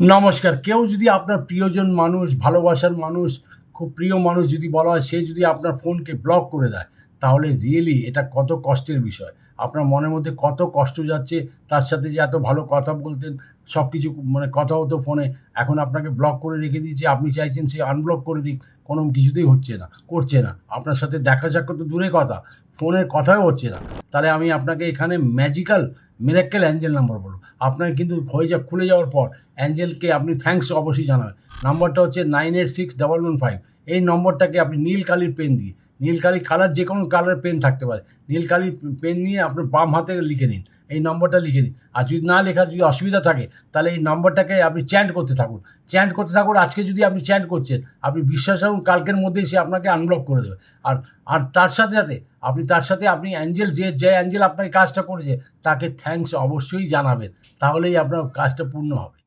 নমস্কার। কেউ যদি আপনার প্রিয়জন মানুষ, ভালোবাসার মানুষ, খুব প্রিয় মানুষ যদি বলা হয়, সে যদি আপনার ফোনকে ব্লক করে দেয়, তাহলে রিয়েলি এটা কত কষ্টের বিষয়। আপনার মনের মধ্যে কত কষ্ট যাচ্ছে, তার সাথে যে এত ভালো কথা বলতেন সব কিছু মানে কথা হতো ফোনে, এখন আপনাকে ব্লক করে রেখে দিয়েছে, আপনি চাইছেন সে আনব্লক করে দিক, কোনো কিছুতেই হচ্ছে না, করছে না। আপনার সাথে দেখা সাক্ষাৎ তো দূরে কথা, ফোনের কথাও হচ্ছে না। তাহলে আমি আপনাকে এখানে ম্যাজিক্যাল মিরাক্কেল অ্যাঞ্জেল নাম্বার বলব। আপনার কিন্তু হয়ে যা খুলে যাওয়ার পর অ্যাঞ্জেলকে আপনি থ্যাঙ্কস অবশ্যই জানাবেন। নাম্বারটা হচ্ছে nine eight six double one five এই নম্বরটাকে আপনি নীল কালির পেন দিয়ে নীল কালি কালার যে কোনো কালারের পেন থাকতে পারে। নীল কালির পেন নিয়ে আপনার বাম হাতে লিখে নিন। এই নম্বরটা লিখে নিন। আর যদি না লেখার যদি অসুবিধা থাকে, তাহলে এই নম্বরটাকে আপনি চ্যান্ট করতে থাকুন। চ্যান্ট করতে থাকুন, আজকে যদি আপনি চ্যান্ট করছেন, আপনি বিশ্বাস রাখুন, কালকের মধ্যেই সে আপনাকে আনব্লক করে দেবে। আর আর তার সাথে সাথে আপনি, তার সাথে আপনি অ্যাঞ্জেল যে যে অ্যাঞ্জেল আপনার কাজটা করেছে, তাকে থ্যাঙ্কস অবশ্যই জানাবেন। তাহলেই আপনার কাজটা পূর্ণ হবে।